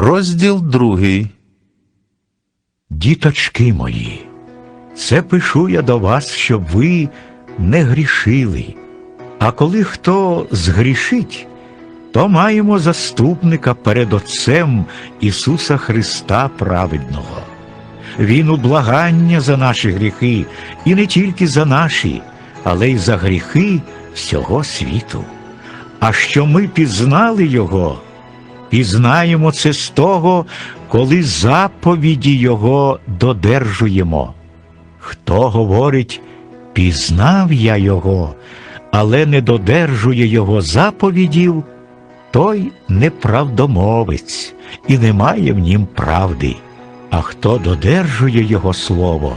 Розділ другий. Діточки мої, це пишу я до вас, щоб ви не грішили. А коли хто згрішить, то маємо заступника перед Отцем Ісуса Христа Праведного. Він у благання за наші гріхи, і не тільки за наші, але й за гріхи всього світу. А що ми пізнали Його, пізнаємо це з того, коли заповіді Його додержуємо. Хто говорить, пізнав я Його, але не додержує Його заповідів, той неправдомовець і немає в нім правди. А хто додержує Його слово,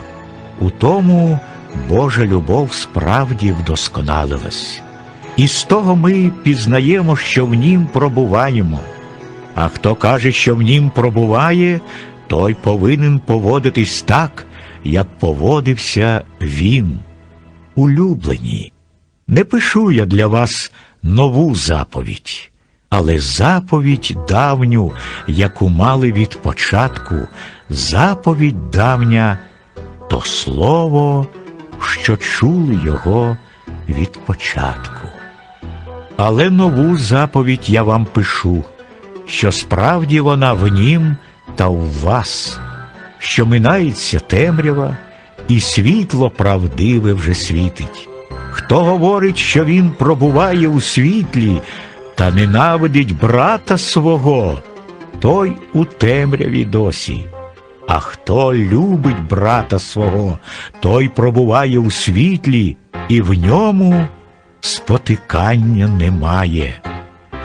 у тому Божа любов справді вдосконалилась. І з того ми пізнаємо, що в нім пробуваємо. А хто каже, що в нім пробуває, той повинен поводитись так, як поводився він. Улюблені, не пишу я для вас нову заповідь, але заповідь давню, яку мали від початку, заповідь давня то слово, що чули його від початку. Але нову заповідь я вам пишу, що справді вона в нім та у вас, що минається темрява, і світло правдиве вже світить. Хто говорить, що він пробуває у світлі та ненавидить брата свого, той у темряві досі. А хто любить брата свого, той пробуває у світлі, і в ньому спотикання немає.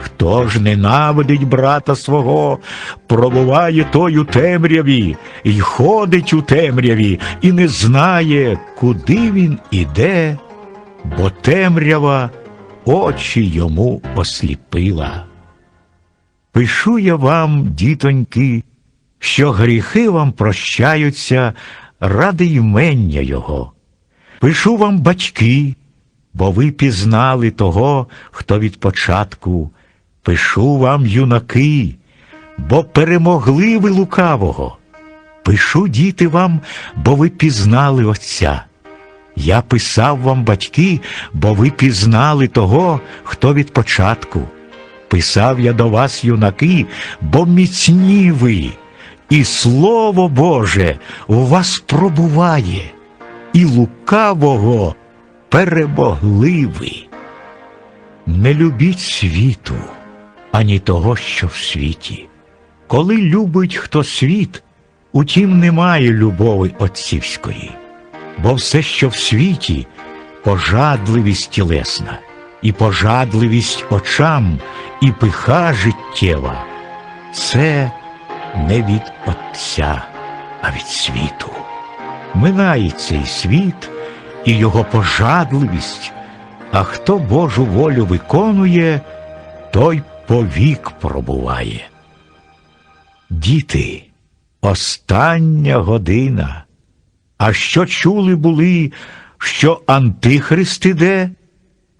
Хто ж ненавидить брата свого, пробуває той у темряві, й ходить у темряві, і не знає, куди він іде, бо темрява очі йому осліпила. Пишу я вам, дітоньки, що гріхи вам прощаються ради ймення Його. Пишу вам, батьки, бо ви пізнали того, хто від початку. Пишу вам, юнаки, бо перемогли ви лукавого. Пишу, діти, вам, бо ви пізнали Отця. Я писав вам, батьки, бо ви пізнали того, хто від початку. Писав я до вас, юнаки, бо міцні ви, і Слово Боже у вас пробуває, і лукавого перемогли ви. Не любіть світу, ані того, що в світі. Коли любить хто світ, утім немає любови отцівської, бо все, що в світі, пожадливість тілесна, і пожадливість очам, і пиха життєва, це не від Отця, а від світу. Минає цей світ і його пожадливість, а хто Божу волю виконує, той повік пробуває. Діти, остання година. А що чули були, що Антихрист іде?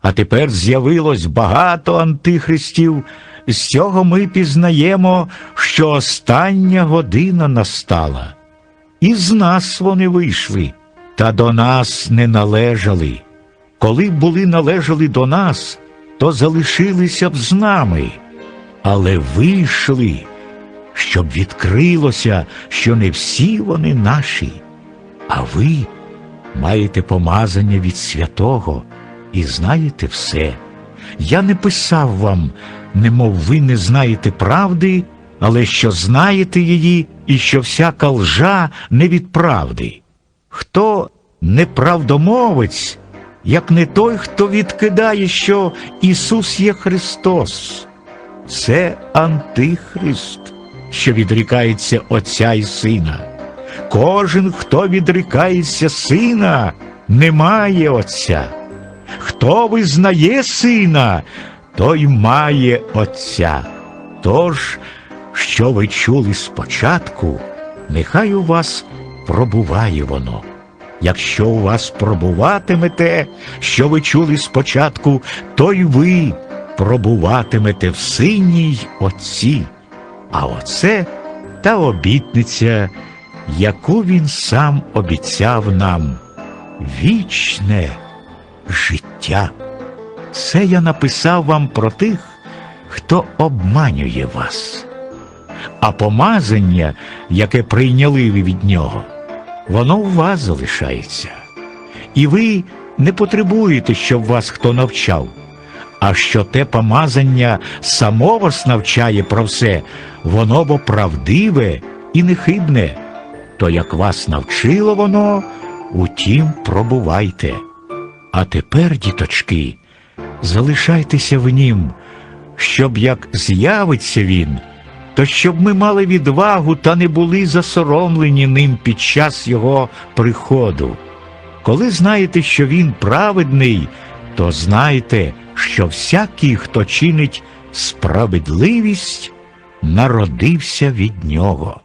А тепер з'явилось багато антихристів. З цього ми пізнаємо, що остання година настала. Із нас вони вийшли, та до нас не належали. Коли були належали до нас, то залишилися б з нами, але вийшли, щоб відкрилося, що не всі вони наші, а ви маєте помазання від святого і знаєте все. Я не писав вам, немов ви не знаєте правди, але що знаєте її, і що всяка лжа не від правди. Хто неправдомовець, як не той, хто відкидає, що Ісус є Христос, це Антихрист, що відрікається Отця і Сина. Кожен, хто відрікається Сина, не має Отця. Хто визнає сина, той має Отця. Тож, що ви чули спочатку, нехай у вас пробуває воно. Якщо у вас пробуватимете, що ви чули спочатку, то й ви пробуватимете в синій Отці. А оце та обітниця, яку він сам обіцяв нам вічне життя. Це я написав вам про тих, хто обманює вас. А помазання, яке прийняли ви від нього, воно у вас залишається. І ви не потребуєте, щоб вас хто навчав. А що те помазання само вас навчає про все, воно бо правдиве і нехибне. То як вас навчило воно, утім пробувайте. А тепер, діточки, залишайтеся в нім, щоб як з'явиться він, то щоб ми мали відвагу та не були засоромлені ним під час його приходу. Коли знаєте, що він праведний, то знайте, що всякий, хто чинить справедливість, народився від нього.